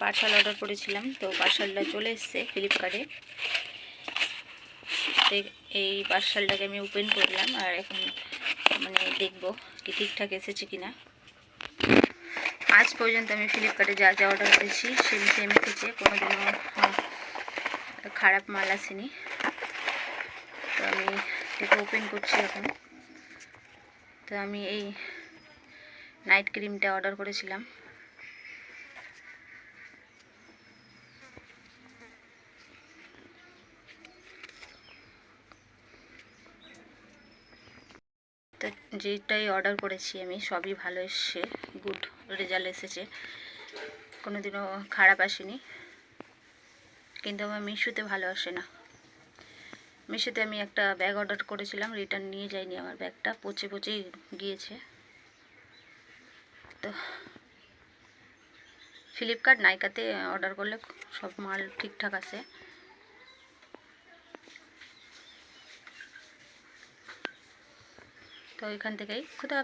Parcel order করেছিলাম তো পার্সেলটা চলে এসছে ফ্লিপকার্টে। এই পার্সেলটাকে আমি ওপেন করলাম আর এখন মানে দেখব কি ঠিকঠাক এসেছে কি না আজ পর্যন্ত আমি ফ্লিপকার্টে যা যা অর্ডার করেছি সেম সেম এসেছে কোনোদিনও আহ, খারাপ মাল আসেনি। তো আমি এটা ওপেন করছি এখন। তো আমি এই নাইট ক্রিমটা অর্ডার করেছিলাম। তো যেটাই অর্ডার করেছি আমি, সবই ভালো এসছে গুড রেজাল্ট এসেছে। কোনোদিনও খারাপ আসেনি। কিন্তু আমার মিশোতে ভালো আসে না। মিশোতে আমি একটা ব্যাগ অর্ডার করেছিলাম রিটার্ন নিয়ে যাইনি আমার ব্যাগটা পচে পচেই গিয়েছে। তো ফ্লিপকার্ট নাইকাতে অর্ডার করলে সব মাল ঠিকঠাক আসে তো এখান থেকেই। খুদা